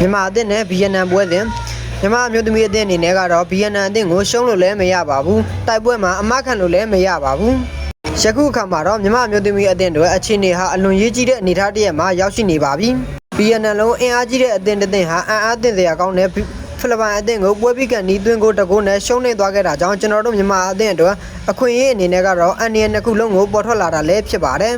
မြန်မာအသင်းနဲ့ဗီယက်နမ်ပွဲစဉ်မြန်မာအမျိုးသမီးအသင်းအနေနဲ့ကတော့ဗီယက်နမ်အသင်းကိုရှုံးလို့လည်းမရပါဘူးတိုက်ပွဲမှာအမခံလို့လည်းမရပါဘူးယခုအခါမှာတော့မြန်မာအမျိုးသမီးအသင်းတွေအခြေအနေဟာအလွန်ရေးကြီးတဲ့အနေအထားတစ်ရပ်မှာရောက်ရှိနေပါပြီဗီယက်နမ်လုံးအင်အားကြီးတဲ့အသင်းတစ်သင်းဟာအံ့အားသင့်စရာကောင်းတဲ့ဖိလစ်ပိုင်အသင်းကိုပွဲပြီးကန်နီးသွင်းကိုတကုန်းနဲ့ရှုံးနေသွားခဲ့တာကြောင့်ကျွန်တော်တို့မြန်မာအသင်းအတွက်အခွင့်အရေးအနေနဲ့ကတော့အန်ဒီယန်နှစ်ခုလုံးကိုပေါ်ထွက်လာတာလည်းဖြစ်ပါတယ်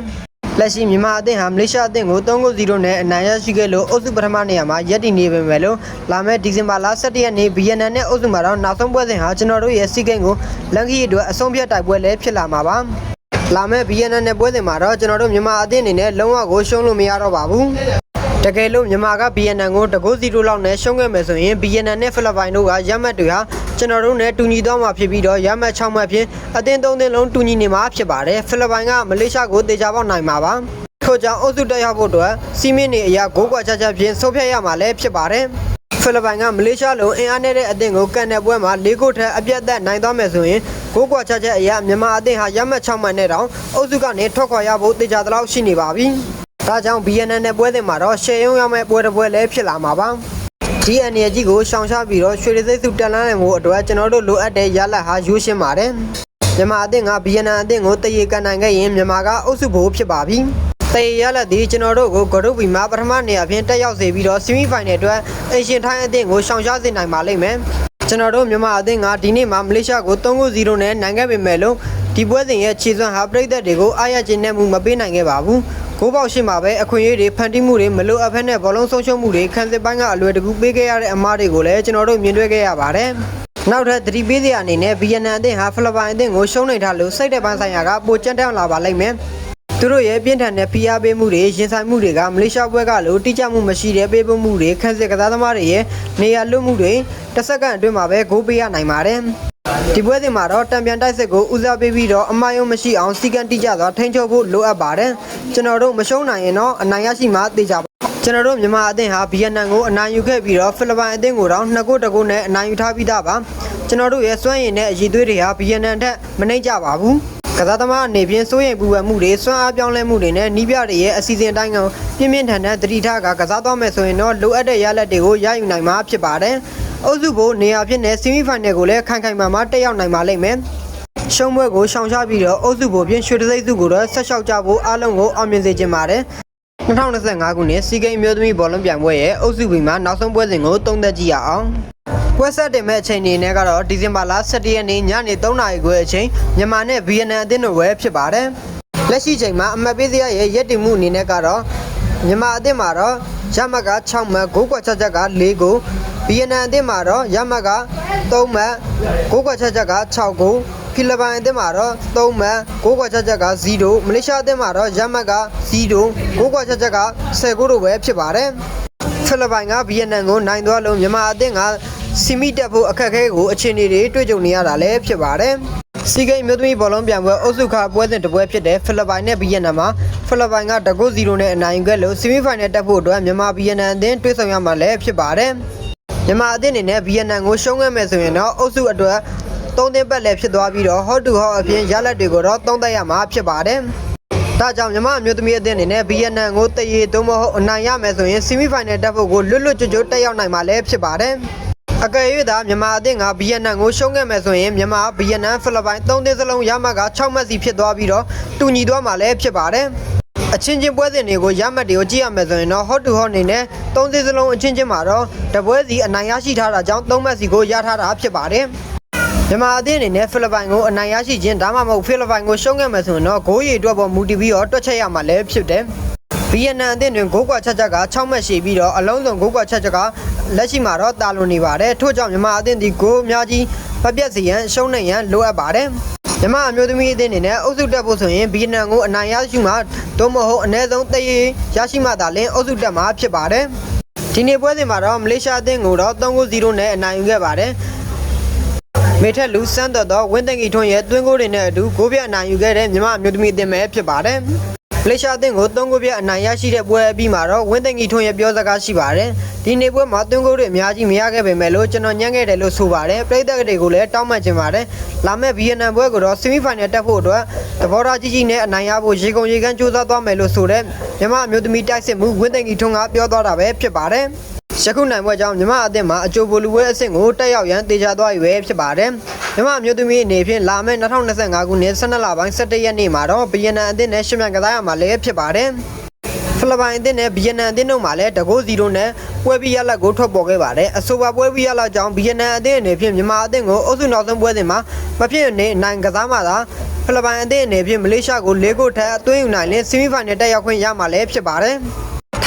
လက်ရှိမြန်မာအသင်းဟာမလေးရှားအသင်းကို3-0နဲ့အနိုင်ရရှိခဲ့လို့အုပ်စုပထမနေရာမှာရပ်တည်နေပေမဲ့လို့လာမယ့်ဒီဇင်ဘာလ17ရက်နေ့ဗီယက်နမ်နဲ့အုပ်စုမှာတော့နောက်ဆုံးပွဲစဉ်ဟာကျွန်တော်တို့ရဲ့စီကိန်းကိုလန်ကီအတွက်အဆုံးဖြတ်တိုက်ပွဲလည်းဖြစ်လာမှာပါလာမယ့်ဗီယက်နမ်နဲ့ပွဲစဉ်မှာတော့ကျွန်တော်တို့မြန်မာအသင်းအနေနဲ့လုံးဝကိုရှုံးလို့မရတော့ပါဘူး တကယ်လို့မြန်မာကဗီယက်နမ်ကိုတကိုးစီတိုလောက်နဲ့ရှုံးခဲ့မယ်ဆိုရင်ဗီယက်နမ်နဲ့ဖိလစ်ပိုင်တို့ကရမှတ်တွေဟာကျွန်တော်တို့နဲ့တူညီသွားမှာဖြစ်ပြီးတော့ရမှတ်6မှတ်ဖြင့်အသင်း3သင်းလုံးတူညီနေမှာဖြစ်ပါတယ်ဖိလစ်ပိုင်ကမလေးရှားကိုတေချာပေါက်နိုင်မှာပါထို့ကြောင့်အုပ်စုတက်ရောက်ဖို့အတွက်စီမင်းနေအရာဂိုးကွာချချဖြင့်ဆုံးဖြတ်ရမှာလည်းဖြစ်ပါတယ်ဖိလစ်ပိုင်ကမလေးရှားလိုအင်အားနဲ့တဲ့အသင်းကိုကန်တဲ့ပွဲမှာ၄ဂိုးထက်အပြတ်သက်နိုင်သွားမယ်ဆိုရင်ဂိုးကွာချချက်အရာမြန်မာအသင်းဟာရမှတ်6မှတ်နဲ့တောင်အုပ်စုကနေထွက်ခွာရဖို့တေချာသလောက်ရှိနေပါပြီ။ ဒါကြောင့် BNN နဲ့ပွဲစဉ်မှာတော့ရှယ်ယုံရမယ့်ပွဲတစ်ပွဲလည်းဖြစ်လာမှာပါ။ဒီအနေကြီးကိုရှောင်ရှားပြီးတော့ရွှေရစိတ်စုတက်လန်းနိုင်မှုအတွက်ကျွန်တော်တို့လိုအပ်တဲ့ရလဒ်ဟာယူရှင်းပါတယ်။မြန်မာအသင်းကဗီယက်နမ်အသင်းကိုတရေကန်နိုင်ခဲ့ရင်မြန်မာကအုပ်စုဘိုးဖြစ်ပါပြီ။တရေရလဒ်ဒီကျွန်တော်တို့ကိုဂရုပီမှာပထမနေရာဖြင့်တက်ရောက်စေပြီးတော့ဆီမီဖိုင်နယ်အတွက်အရှင်ထိုင်းအသင်းကိုရှောင်ရှားစေနိုင်ပါလိမ့်မယ်။ကျွန်တော်တို့မြန်မာအသင်းကဒီနေ့မှာမလေးရှားကို3-0နဲ့နိုင်ခဲ့ပေမဲ့လို့ဒီပွဲစဉ်ရဲ့ခြေစွမ်းဟာပြည်သက်တွေကိုအားရခြင်းနဲ့မှုမပေးနိုင်ခဲ့ပါဘူး။ ကိုးပေါက်ရှိမှာပဲအခွင့်အရေးတွေဖန်တီးမှုတွေမလိုအပ်ဖက်နဲ့ဘောလုံးဆုံးရှုံးမှုတွေခံစစ်ပိုင်းကအလွယ်တကူပေးခဲ့ရတဲ့အမားတွေကိုလည်းကျွန်တော်တို့မြင်တွေ့ခဲ့ရပါတယ်။နောက်ထပ်သတိပေးစရာအနေနဲ့ဗီယက်နမ်အသင်းဟာဖိလစ်ပိုင်အသင်းကိုရှုံးနေထားလို့စိတ်တဲ့ပိုင်းဆိုင်ရာကပိုကျန်းတောင်းလာပါလိမ့်မယ်။သူတို့ရဲ့ပြင်းထန်တဲ့ဖိအားပေးမှုတွေရင်ဆိုင်မှုတွေကမလေးရှားပွဲကလို့တိကျမှုမရှိတဲ့ပေးပို့မှုတွေခန်းစစ်ကစားသမားတွေရဲ့နေရာလွတ်မှုတွေတစ်စက္ကန့်အတွင်းမှာပဲဂိုးပေးရနိုင်ပါတယ်။ ဒီပွဲစဉ်မှာတော့တံပြန်တိုက်စစ်ကိုဦးစားပေးပြီးတော့အမှားယုံမရှိအောင်စီကံတိကျစွာထိန်းချုပ်ဖို့လိုအပ်ပါတယ်။ကျွန်တော်တို့မရှုံးနိုင်ရင်တော့အနိုင်ရရှိမှသိကြပါကျွန်တော်တို့မြန်မာအသင်းဟာဗီယက်နမ်ကိုအနိုင်ယူခဲ့ပြီးတော့ဖိလစ်ပိုင်အသင်းကိုတော့နှစ်ကိုတကုနဲ့အနိုင်ယူထားပြီးသားပါကျွန်တော်တို့ရဲ့စွမ်းရည်နဲ့အရည်သွေးတွေဟာဗီယက်နမ်ထက်မနှိမ့်ကြပါဘူးကစားသမားအနေဖြင့်စိုးရိမ်ပူပန်မှုတွေစွမ်းအားပြောင်းလဲမှုတွေနဲ့နီးပြတွေရဲ့အစီအစဉ်တိုင်းကပြင်းပြင်းထန်ထန်တတိထားကကစားသွားမယ်ဆိုရင်တော့လိုအပ်တဲ့ရလဒ်တွေကိုရယူနိုင်မှာဖြစ်ပါတယ် အုပ်စုဘို့နေရာဖြစ်တဲ့ဆီမီဖိုင်နယ်ကိုလည်းခိုင်ခိုင်မာမာတက်ရောက်နိုင်ပါလိမ့်မယ်ရှုံးပွဲကိုရှောင်ရှားပြီးတော့အုပ်စုဘို့ပြင်ရွှေတစိမ့်စုကိုတော့ဆက်လျှောက်ကြဖို့အားလုံးကိုအောင်မြင်စေချင်ပါတယ်2025ခုနှစ်စီဂိမ်းမျိုးသမီးဘောလုံးပြိုင်ပွဲရဲ့အုပ်စုဘီမှာနောက်ဆုံးပွဲစဉ်ကိုသုံးသက်ကြည့်ရအောင်ပွဲဆက်တင်မဲ့အချိန်အနေနဲ့ကတော့ဒီဇင်ဘာလ17ရက်နေ့ညနေ3နာရီခွဲအချိန်မြန်မာနဲ့ဗီယက်နမ်အသင်းတို့ပဲဖြစ်ပါတယ်လက်ရှိချိန်မှာအမှတ်ပေးစရာရဲ့ရက်တင်မှုအနေနဲ့ကတော့မြန်မာအသင်းမှာတော့ရမတ်က6မှတ်ဂိုးကွက်ချက်ချက်က4ဂိုး ဗီယက်နမ်အသင်းမှာတော့ရမတ်က3မှတ်ဂိုးကွက်ချက်ချက်က6ဂိုးဖိလစ်ပိုင်အသင်းမှာတော့3မှတ်ဂိုးကွက်ချက်ချက်က0မလေးရှားအသင်းမှာတော့ရမတ်က0ဂိုးကွက်ချက်ချက်က10ဂိုးတို့ပဲဖြစ်ပါတယ်ဖိလစ်ပိုင်ကဗီယက်နမ်ကိုနိုင်သွားလို့မြန်မာအသင်းကစီမီတက်ဖို့အခက်အခဲကိုအခြေအနေတွေတွေ့ကြုံနေရတာလည်းဖြစ်ပါတယ်စီဂိမ်းမြို့သမီးဘောလုံးပြိုင်ပွဲအုပ်စုခပွဲစဉ်တစ်ပွဲဖြစ်တဲ့ဖိလစ်ပိုင်နဲ့ဗီယက်နမ်မှာဖိလစ်ပိုင်ကတကု0နဲ့အနိုင်ယူခဲ့လို့ဆီမီဖိုင်နယ်တက်ဖို့အတွက်မြန်မာဗီယက်နမ်အသင်းတွေ့ဆုံရမှာလည်းဖြစ်ပါတယ် မြန်မာအသင်းအနေနဲ့ဗီယက်နမ်ကိုရှုံးခဲ့မယ်ဆိုရင်တော့အုပ်စုအတွက်သုံးသင်းပတ်လည်းဖြစ်သွားပြီးတော့ hot to hot အပြင်ရလက်တွေကိုတော့သုံးသက်ရမှာဖြစ်ပါတယ်ဒါကြောင့်မြန်မာအမျိုးသမီးအသင်းအနေနဲ့ဗီယက်နမ်ကိုတရေသုံးမဟုတ်အနိုင်ရမယ်ဆိုရင်ဆီမီဖိုင်နယ်တက်ဖို့ကိုလွတ်လွတ်ကျွတ်ကျွတ်တက်ရောက်နိုင်မှာလည်းဖြစ်ပါတယ်အကယ်၍သာမြန်မာအသင်းကဗီယက်နမ်ကိုရှုံးခဲ့မယ်ဆိုရင်မြန်မာဗီယက်နမ်ဖိလစ်ပိုင်၃သင်းစလုံးရမှတ်က6မှတ်စီဖြစ်သွားပြီးတော့တူညီသွားမှာလည်းဖြစ်ပါတယ် အချင်းချင်းပွဲစဉ်တွေကိုရမှတ်တွေကိုကြည့်ရမယ်ဆိုရင်တော့ hot to hot အနေနဲ့၃သင်းစလုံးအချင်းချင်းမှာတော့တပွဲစီအနိုင်ရရှိထားတာကြောင့်၃မှတ်စီကိုရထားတာဖြစ်ပါတယ်မြန်မာအသင်းအနေနဲ့ဖိလစ်ပိုင်ကိုအနိုင်ရရှိခြင်းဒါမှမဟုတ်ဖိလစ်ပိုင်ကိုရှုံးခဲ့မယ်ဆိုရင်တော့ဂိုးရီအတွက်ပေါ်မူတည်ပြီးတော့တွက်ချက်ရမှာလည်းဖြစ်တယ်ဗီယက်နမ်အသင်းတွင်ဂိုးကွာချက်ချက်က6မှတ်ရှိပြီးတော့အလုံးစုံဂိုးကွာချက်ချက်ကလက်ရှိမှာတော့တာလွန်နေပါတယ်ထို့ကြောင့်မြန်မာအသင်းဒီဂိုးအများကြီးမပြတ်စေရန်ရှုံးနိုင်ရန်လိုအပ်ပါတယ် မြန်မာအမျိုးသမီးအသင်းအနေနဲ့အုပ်စုတက်ဖို့ဆိုရင်ဗီယက်နမ်ကိုအနိုင်ရရှိမှသို့မဟုတ်အနည်းဆုံးတရေရရှိမှသာလျှင်အုပ်စုတက်မှာဖြစ်ပါတယ်ဒီနေ့ပွဲစဉ်မှာတော့မလေးရှားအသင်းကိုတော့3-0နဲ့အနိုင်ယူခဲ့ပါတယ်မေထက်လူစန်းတော်သောဝင်းသိန်ကီထွန်းရဲ့တွင်းကိုတွေနဲ့အတူဂိုးပြအနိုင်ယူခဲ့တဲ့မြန်မာအမျိုးသမီးအသင်းပဲဖြစ်ပါတယ် မလေးရှားအသင်းကို၃ဂိုးပြအနိုင်ရရှိတဲ့ပွဲအပြီးမှာတော့ဝင်းသိန်ကီထွန်းရဲ့ပြောစကားရှိပါတယ်။ဒီနေ့ပွဲမှာသွင်းဂိုးတွေအများကြီးမရခဲ့ပေမဲ့လို့ကျွန်တော်ညံ့ခဲ့တယ်လို့ဆိုပါတယ်။ပြည်သက်တွေကိုလည်းတောင်းပန်ချင်ပါတယ်။လာမယ့်ဗီယက်နမ်ပွဲကိုတော့ဆီမီဖိုင်နယ်တက်ဖို့အတွက်သဘောထားကြီးကြီးနဲ့အနိုင်ရဖို့ရေကုန်ရေကန်းစူးစမ်းသွားမယ်လို့ဆိုတဲ့မြန်မာအမျိုးသမီးတိုက်စစ်မှုဝင်းသိန်ကီထွန်းကပြောသွားတာပဲဖြစ်ပါတယ်။ ယခုနိုင်ပွဲကြောင့်မြမအသင်းမှာအကြိုပိုလူပွဲအဆင့်ကိုတက်ရောက်ရန်တေချာသွားပြီပဲဖြစ်ပါတယ်မြမမျိုးသမီးအနေဖြင့်လာမယ့်2025ခုနှစ်12လပိုင်း17ရက်နေ့မှာတော့ဗီယက်နမ်အသင်းနဲ့ရှမန်ကစားရမှာလည်းဖြစ်ပါတယ်ဖိလစ်ပိုင်အသင်းနဲ့ဗီယက်နမ်အသင်းတို့မှလည်းတကိုး0နဲ့ပွဲပြီးရလက်ကိုထွက်ပေါ်ခဲ့ပါတယ်အဆိုပါပွဲပြီးရလက်ကြောင့်ဗီယက်နမ်အသင်းအနေဖြင့်မြန်မာအသင်းကိုအုပ်စုနောက်ဆုံးပွဲစဉ်မှာမဖြစ်နေနိုင်ကစားမှသာဖိလစ်ပိုင်အသင်းအနေဖြင့်မလေးရှားကို၄ဂိုးထက်အသွင်းယူနိုင်လင်းဆီမီဖိုင်နယ်တက်ရောက်ခွင့်ရမှာလည်းဖြစ်ပါတယ်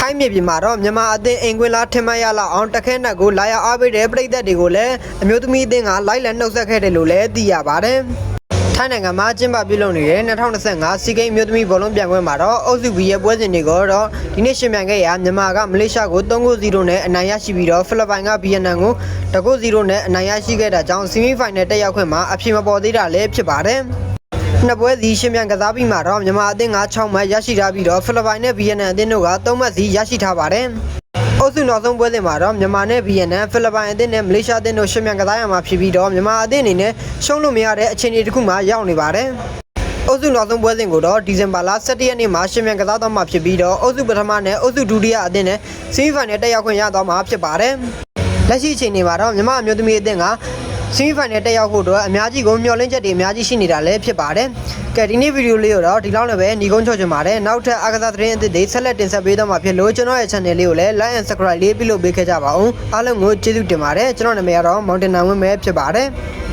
ထိုင်းမြေပြင်မှာတော့မြန်မာအသင်းအင်ကွင်းလားထင်မှတ်ရလောက်အောင်တခဲနက်ကိုလာရောက်အားပေးတဲ့ပြည်သက်တွေကိုလည်းအမျိုးသမီးအသင်းကလိုက်လံနှုတ်ဆက်ခဲ့တယ်လို့လည်းသိရပါတယ်။ထိုင်းနိုင်ငံမှာကျင်းပပြုလုပ်နေတဲ့2025စီးကိမ်းမျိုးသမီးဘောလုံးပြိုင်ပွဲမှာတော့အုပ်စု B ရဲ့ပွဲစဉ်တွေကိုတော့ဒီနေ့ရှင်ပြိုင်ခဲ့ရာမြန်မာကမလေးရှားကို3-0နဲ့အနိုင်ရရှိပြီးတော့ဖိလစ်ပိုင်ကဗီယက်နမ်ကို2-0နဲ့အနိုင်ရရှိခဲ့တာကြောင့်ဆီမီဖိုင်နယ်တက်ရောက်ခွင့်မှာအဖြစ်မပေါ်သေးတာလည်းဖြစ်ပါတယ်။ နှစ်ပွဲစီရှင်ပြန်ကစားပြီးမှတော့မြန်မာအသင်းက6မှတ်ရရှိထားပြီးတော့ဖိလစ်ပိုင်နဲ့ဗီယက်နမ်အသင်းတို့က3မှတ်စီရရှိထားပါတယ်။အုပ်စုနောက်ဆုံးပွဲစဉ်မှာတော့မြန်မာနဲ့ဗီယက်နမ်ဖိလစ်ပိုင်အသင်းနဲ့မလေးရှားအသင်းတို့ရှင်ပြန်ကစားရမှာဖြစ်ပြီးတော့မြန်မာအသင်းအနေနဲ့ရှုံးလို့မရတဲ့အခြေအနေတစ်ခုမှရောက်နေပါတယ်။အုပ်စုနောက်ဆုံးပွဲစဉ်ကိုတော့ဒီဇင်ဘာလ17ရက်နေ့မှာရှင်ပြန်ကစားတော့မှာဖြစ်ပြီးတော့အုပ်စုပထမနဲ့အုပ်စုဒုတိယအသင်းနဲ့ဆီမီဖိုင်နယ်တက်ရောက်ခွင့်ရတော့မှာဖြစ်ပါတယ်။လက်ရှိအချိန်တွေမှာတော့မြန်မာအမျိုးသမီးအသင်းက ဆီမီဖိုင်နယ်တက်ရောက်ဖို့အတွက်အများကြီးကိုမျှော်လင့်ချက်တွေအများကြီးရှိနေတာလည်းဖြစ်ပါတယ်။ကဲဒီနေ့ဗီဒီယိုလေးကိုတော့ဒီလောက်နဲ့ပဲညီကုန်းချော့ချင်ပါတယ်။နောက်ထပ်အားကစားသတင်းအသစ်တွေဆက်လက်တင်ဆက်ပေးသွားမှာဖြစ်လို့ကျွန်တော်ရဲ့ channel လေးကိုလည်း like and subscribe လေးပြုလုပ်ပေးခဲ့ကြပါဦး။အားလုံးကိုကျေးဇူးတင်ပါတယ်။ကျွန်တော်နာမည်ကတော့ Mountain ဝင်းပဲဖြစ်ပါတယ်။